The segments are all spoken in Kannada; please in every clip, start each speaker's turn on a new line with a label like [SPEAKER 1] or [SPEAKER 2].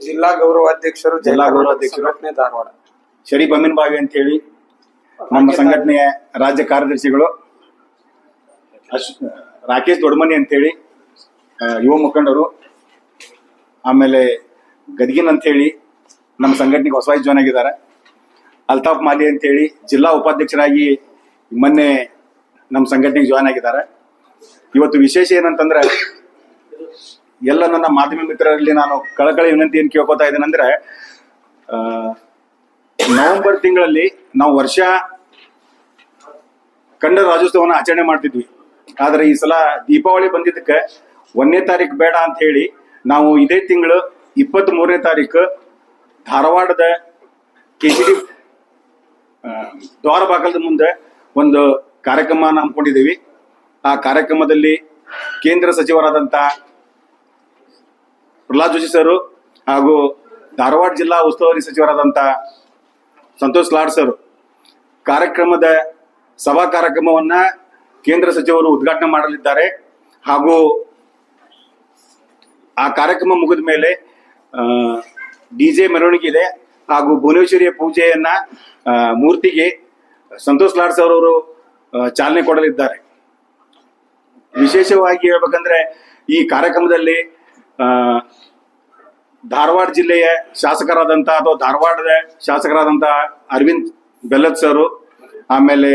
[SPEAKER 1] ಜಿಲ್ಲಾ ಗೌರವಾಧ್ಯಕ್ಷರು
[SPEAKER 2] ಜಿಲ್ಲಾ
[SPEAKER 1] ಗೌರವ
[SPEAKER 2] ಗೌರವಾಧ್ಯಕ್ಷರು.
[SPEAKER 1] ಸಂಘಟನೆ ಧಾರವಾಡ
[SPEAKER 2] ಶರೀಫ್ ಅಮೀನ್ ಬಾವಿ ಅಂತ ಹೇಳಿ ನಮ್ಮ ಸಂಘಟನೆಯ ರಾಜ್ಯ ಕಾರ್ಯದರ್ಶಿಗಳು ಅಶ್- ರಾಕೇಶ್ ದೊಡ್ಮನಿ ಅಂತೇಳಿ ಆ, ಯುವ ಮುಖಂಡರು ಆಮೇಲೆ ಗದಗಿನ್ ಅಂತೇಳಿ ನಮ್ಮ ಸಂಘಟನೆಗೆ ಹೊಸವಾಗಿ ಜಾಯ್ನ್ ಆಗಿದ್ದಾರೆ ಅಲ್ತಾಫ್ ಮಾಲಿ ಅಂತೇಳಿ ಜಿಲ್ಲಾ ಉಪಾಧ್ಯಕ್ಷರಾಗಿ ಮೊನ್ನೆ ನಮ್ಮ ಸಂಘಟನೆಗೆ ಜಾಯ್ನ್ ಆಗಿದ್ದಾರೆ ಇವತ್ತು ವಿಶೇಷ ಏನಂತಂದ್ರೆ ಎಲ್ಲ ನನ್ನ ಮಾಧ್ಯಮ ಮಿತ್ರರಲ್ಲಿ ನಾನು ಕಳಕಳಿ ವಿನಂತಿ ಏನು ಕೇಳ್ಕೊತಾ ಇದ್ದೇನೆ ಅಂದ್ರೆ ನವೆಂಬರ್ ತಿಂಗಳಲ್ಲಿ ನಾವು ವರ್ಷ ಕಂಡ ರಾಜ್ಯೋತ್ಸವನ ಆಚರಣೆ ಮಾಡ್ತಿದ್ವಿ. ಆದ್ರೆ ಈ ಸಲ ದೀಪಾವಳಿ ಬಂದಿದ್ದಕ್ಕೆ ಒಂದನೇ ತಾರೀಕು ಬೇಡ ಅಂತ ಹೇಳಿ ನಾವು ಇದೇ ತಿಂಗಳು ಇಪ್ಪತ್ತ್ ಮೂರನೇ ತಾರೀಕು ಧಾರವಾಡದ ಕೆಜಿಡಿ ದ್ವಾರ ಬಾಗಲದ ಮುಂದೆ ಒಂದು ಕಾರ್ಯಕ್ರಮ ಹಮ್ಮಿಕೊಂಡಿದ್ದೀವಿ. ಆ ಕಾರ್ಯಕ್ರಮದಲ್ಲಿ ಕೇಂದ್ರ ಸಚಿವರಾದಂಥ ಪ್ರಹ್ಲಾದ್ ಜೋಶಿ ಸರ್ ಹಾಗೂ ಧಾರವಾಡ ಜಿಲ್ಲಾ ಉಸ್ತುವಾರಿ ಸಚಿವರಾದಂಥ ಸಂತೋಷ್ ಲಾಡ್ ಸರ್ ಕಾರ್ಯಕ್ರಮದ ಸಭಾ ಕಾರ್ಯಕ್ರಮವನ್ನ ಕೇಂದ್ರ ಸಚಿವರು ಉದ್ಘಾಟನೆ ಮಾಡಲಿದ್ದಾರೆ ಹಾಗೂ ಆ ಕಾರ್ಯಕ್ರಮ ಮುಗಿದ ಮೇಲೆ ಡಿಜೆ ಮೆರವಣಿಗೆ ಇದೆ ಹಾಗೂ ಭುವನೇಶ್ವರಿಯ ಪೂಜೆಯನ್ನ ಮೂರ್ತಿಗೆ ಸಂತೋಷ್ ಲಾಡ್ ಸರ್ ಅವರು ಚಾಲನೆ ಕೊಡಲಿದ್ದಾರೆ. ವಿಶೇಷವಾಗಿ ಹೇಳ್ಬೇಕಂದ್ರೆ ಈ ಕಾರ್ಯಕ್ರಮದಲ್ಲಿ ಧಾರವಾಡ ಜಿಲ್ಲೆಯ ಶಾಸಕರಾದಂತ ಅಥವಾ ಧಾರವಾಡದ ಶಾಸಕರಾದಂತ ಅರವಿಂದ್ ಬೆಲ್ಲದ್ ಸರ್, ಆಮೇಲೆ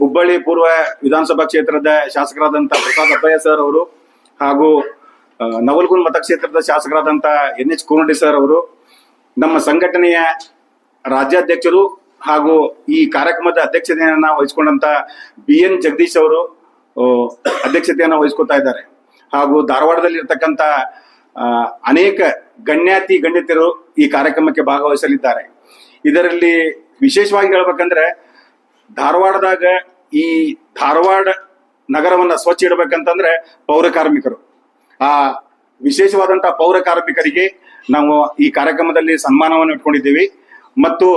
[SPEAKER 2] ಹುಬ್ಬಳ್ಳಿ ಪೂರ್ವ ವಿಧಾನಸಭಾ ಕ್ಷೇತ್ರದ ಶಾಸಕರಾದಂತ ಪ್ರಸಾದ್ ಅಪ್ಪಯ್ಯ ಸರ್ ಅವರು ಹಾಗೂ ನವಲ್ಗುಂದ್ ಮತಕ್ಷೇತ್ರದ ಶಾಸಕರಾದಂತ ಎನ್ ಎಚ್ ಕೋನಡಿ ಸರ್ ಅವರು, ನಮ್ಮ ಸಂಘಟನೆಯ ರಾಜ್ಯಾಧ್ಯಕ್ಷರು ಹಾಗೂ ಈ ಕಾರ್ಯಕ್ರಮದ ಅಧ್ಯಕ್ಷತೆಯನ್ನ ವಹಿಸಿಕೊಂಡಂತ ಬಿ ಎನ್ ಜಗದೀಶ್ ಅವರು ಅಧ್ಯಕ್ಷತೆಯನ್ನ ವಹಿಸ್ಕೊತಾ ಇದ್ದಾರೆ. ಹಾಗೂ ಧಾರವಾಡದಲ್ಲಿ ಇರ್ತಕ್ಕಂಥ ಅನೇಕ ಗಣ್ಯಾತಿ ಗಣ್ಯತರು ಈ ಕಾರ್ಯಕ್ರಮಕ್ಕೆ ಭಾಗವಹಿಸಲಿದ್ದಾರೆ. ಇದರಲ್ಲಿ ವಿಶೇಷವಾಗಿ ಹೇಳ್ಬೇಕಂದ್ರೆ ಧಾರವಾಡದಾಗ ಈ ಧಾರವಾಡ ನಗರವನ್ನ ಸ್ವಚ್ಛ ಇಡಬೇಕಂತಂದ್ರೆ ಪೌರ ಕಾರ್ಮಿಕರು. ಆ ವಿಶೇಷವಾದಂತಹ ಪೌರ ಕಾರ್ಮಿಕರಿಗೆ ನಾವು ಈ ಕಾರ್ಯಕ್ರಮದಲ್ಲಿ ಸನ್ಮಾನವನ್ನು ಇಟ್ಕೊಂಡಿದ್ದೀವಿ. ಮತ್ತು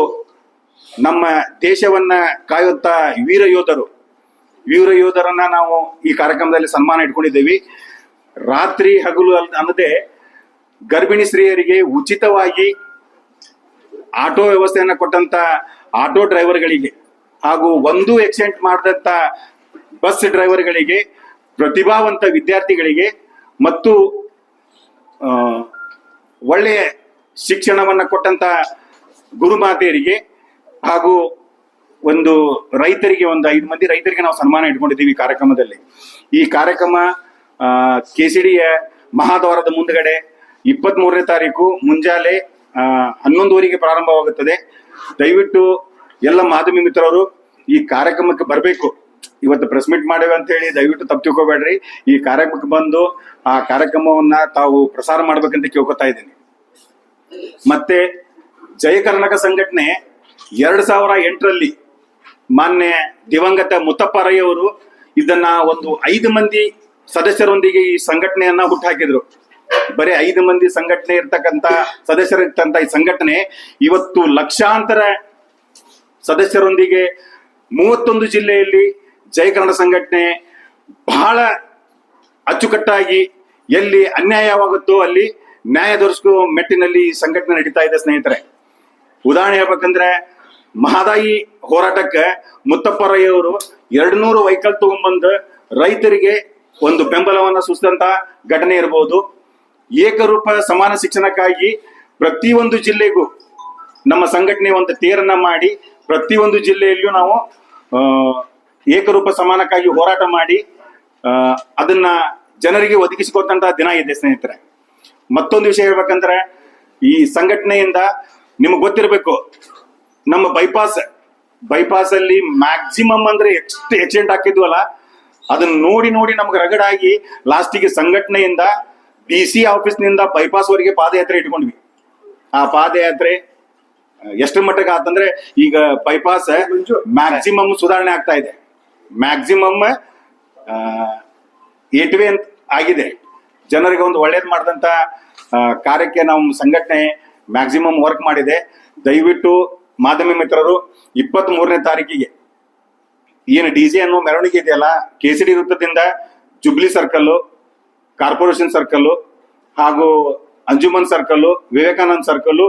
[SPEAKER 2] ನಮ್ಮ ದೇಶವನ್ನ ಕಾಯುವಂತ ವೀರ ಯೋಧರು, ವೀರ ಯೋಧರನ್ನ ನಾವು ಈ ಕಾರ್ಯಕ್ರಮದಲ್ಲಿ ಸನ್ಮಾನ ಇಟ್ಕೊಂಡಿದ್ದೀವಿ. ರಾತ್ರಿ ಹಗಲು ಅನ್ನದೆ ಗರ್ಭಿಣಿ ಸ್ತ್ರೀಯರಿಗೆ ಉಚಿತವಾಗಿ ಆಟೋ ವ್ಯವಸ್ಥೆಯನ್ನು ಕೊಟ್ಟಂತ ಆಟೋ ಡ್ರೈವರ್ಗಳಿಗೆ ಹಾಗೂ ಒಂದು ಎಕ್ಸಿಡೆಂಟ್ ಮಾಡಿದಂತ ಬಸ್ ಡ್ರೈವರ್ಗಳಿಗೆ, ಪ್ರತಿಭಾವಂತ ವಿದ್ಯಾರ್ಥಿಗಳಿಗೆ ಮತ್ತು ಒಳ್ಳೆಯ ಶಿಕ್ಷಣವನ್ನ ಕೊಟ್ಟಂತ ಗುರುಮಾತೆಯರಿಗೆ ಹಾಗೂ ಒಂದು ರೈತರಿಗೆ, ಒಂದು ಐದು ಮಂದಿ ರೈತರಿಗೆ ನಾವು ಸನ್ಮಾನ ಇಟ್ಕೊಂಡಿದ್ದೀವಿ ಕಾರ್ಯಕ್ರಮದಲ್ಲಿ. ಈ ಕಾರ್ಯಕ್ರಮ ಕೆಸಿಡಿಯ ಮಹಾದ್ವಾರದ ಮುಂದ್ಗಡೆ ಇಪ್ಪತ್ತ್ ಮೂರನೇ ತಾರೀಕು ಮುಂಜಾನೆ ಹನ್ನೊಂದುವರೆಗೆ ಪ್ರಾರಂಭವಾಗುತ್ತದೆ. ದಯವಿಟ್ಟು ಎಲ್ಲ ಮಾಧ್ಯಮ ಮಿತ್ರರು ಈ ಕಾರ್ಯಕ್ರಮಕ್ಕೆ ಬರಬೇಕು. ಇವತ್ತು ಪ್ರೆಸ್ ಮೀಟ್ ಮಾಡೇವೆ ಅಂತ ಹೇಳಿ ದಯವಿಟ್ಟು ತಪ್ಪು ತಿಳ್ಕೊಬೇಡ್ರಿ. ಈ ಕಾರ್ಯಕ್ರಮಕ್ಕೆ ಬಂದು ಆ ಕಾರ್ಯಕ್ರಮವನ್ನ ತಾವು ಪ್ರಸಾರ ಮಾಡ್ಬೇಕಂತ ಕೇಳ್ಕೊತಾ ಇದ್ದೀನಿ. ಮತ್ತೆ ಜಯ ಕರ್ನಾಟಕ ಸಂಘಟನೆ ಎರಡ್ ಸಾವಿರ ಎಂಟರಲ್ಲಿ ಮಾನ್ಯ ದಿವಂಗತ ಮುತ್ತಪ್ಪ ರೈ ಅವರು ಇದನ್ನ ಒಂದು ಐದು ಮಂದಿ ಸದಸ್ಯರೊಂದಿಗೆ ಈ ಸಂಘಟನೆಯನ್ನ ಹುಟ್ಟುಹಾಕಿದ್ರು ಬರೀ ಐದು ಮಂದಿ ಸಂಘಟನೆ ಇರ್ತಕ್ಕಂತ ಸದಸ್ಯರಿರ್ತಂತ ಈ ಸಂಘಟನೆ ಇವತ್ತು ಲಕ್ಷಾಂತರ ಸದಸ್ಯರೊಂದಿಗೆ ಮೂವತ್ತೊಂದು ಜಿಲ್ಲೆಯಲ್ಲಿ ಜಯ ಕನ್ನಡ ಸಂಘಟನೆ ಬಹಳ ಅಚ್ಚುಕಟ್ಟಾಗಿ ಎಲ್ಲಿ ಅನ್ಯಾಯವಾಗುತ್ತೋ ಅಲ್ಲಿ ನ್ಯಾಯ ದೊರಕಿಸುವ ಮೆಟ್ಟಿನಲ್ಲಿ ಈ ಸಂಘಟನೆ ನಡೀತಾ ಇದೆ ಸ್ನೇಹಿತರೆ. ಉದಾಹರಣೆ ಹೇಳ್ಬೇಕಂದ್ರೆ ಮಹದಾಯಿ ಹೋರಾಟಕ್ಕೆ ಮುತ್ತಪ್ಪ ರೈ ಅವರು ಎರಡು ನೂರು ವೈಕಲ್ ತಗೊಂಡ್ಬಂದು ರೈತರಿಗೆ ಒಂದು ಬೆಂಬಲವನ್ನು ಸೂಚಿಸಿದಂತ ಘಟನೆ ಇರಬಹುದು ಏಕರೂಪ ಸಮಾನ ಶಿಕ್ಷಣಕ್ಕಾಗಿ ಪ್ರತಿಯೊಂದು ಜಿಲ್ಲೆಗೂ ನಮ್ಮ ಸಂಘಟನೆ ಒಂದು ತೇರನ್ನ ಮಾಡಿ, ಪ್ರತಿಯೊಂದು ಜಿಲ್ಲೆಯಲ್ಲೂ ನಾವು ಏಕರೂಪ ಸಮಾನಕ್ಕಾಗಿ ಹೋರಾಟ ಮಾಡಿ ಅದನ್ನ ಜನರಿಗೆ ಒದಗಿಸಿಕೊಟ್ಟಂತಹ ದಿನ ಇದೆ ಸ್ನೇಹಿತರೆ. ಮತ್ತೊಂದು ವಿಷಯ ಹೇಳ್ಬೇಕಂದ್ರೆ, ಈ ಸಂಘಟನೆಯಿಂದ ನಿಮಗೆ ಗೊತ್ತಿರಬೇಕು, ನಮ್ಮ ಬೈಪಾಸ್ ಬೈಪಾಸ್ ಅಲ್ಲಿ ಮ್ಯಾಕ್ಸಿಮಮ್ ಅಂದ್ರೆ ಎಷ್ಟು ಎಕ್ಸಿಡೆಂಟ್ ಹಾಕಿದ್ವಲ್ಲ ಅದನ್ನ ನೋಡಿ ನೋಡಿ ನಮ್ಗೆ ರಗಡಾಗಿ ಲಾಸ್ಟಿಗೆ ಸಂಘಟನೆಯಿಂದ ಡಿ ಸಿ ಆಫೀಸ್ನಿಂದ ಬೈಪಾಸ್ ವರೆಗೆ ಪಾದಯಾತ್ರೆ ಇಟ್ಕೊಂಡ್ವಿ. ಆ ಪಾದಯಾತ್ರೆ ಎಷ್ಟು ಮಟ್ಟಕ್ಕೆ ಆತಂದ್ರೆ ಈಗ ಬೈಪಾಸ್ ಮ್ಯಾಕ್ಸಿಮಮ್ ಸುಧಾರಣೆ ಆಗ್ತಾ ಇದೆ. ಮ್ಯಾಕ್ಸಿಮಮ್ ಏಟ್ವೇ ಅಂತ ಆಗಿದೆ. ಜನರಿಗೆ ಒಂದು ಒಳ್ಳೇದು ಮಾಡಿದಂತ ಕಾರ್ಯಕ್ಕೆ ನಮ್ಮ ಸಂಘಟನೆ ಮ್ಯಾಕ್ಸಿಮಮ್ ವರ್ಕ್ ಮಾಡಿದೆ. ದಯವಿಟ್ಟು ಮಾಧ್ಯಮ ಮಿತ್ರರು ಇಪ್ಪತ್ತ್ ಮೂರನೇ ತಾರೀಕಿಗೆ ಏನು ಡಿ ಜೆ ಅನ್ನೋ ಮೆರವಣಿಗೆ ಇದೆಯಲ್ಲ? ಕೇಸರಿ ವೃತ್ತದಿಂದ ಜುಬ್ಲಿ ಸರ್ಕಲ್ ಕಾರ್ಪೊರೇಷನ್ ಸರ್ಕಲ್ ಹಾಗೂ Anjuman circle Vivekananda circle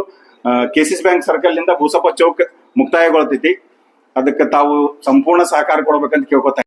[SPEAKER 2] KCC bank ಸರ್ಕಲ್ನಿಂದ Boosappa chowk ಮುಕ್ತಾಯಗೊಳ್ತೈತಿ. ಅದಕ್ಕೆ ತಾವು ಸಂಪೂರ್ಣ ಸಹಕಾರ ಕೊಡ್ಬೇಕಂತ ಕೇಳ್ಕೊತಾ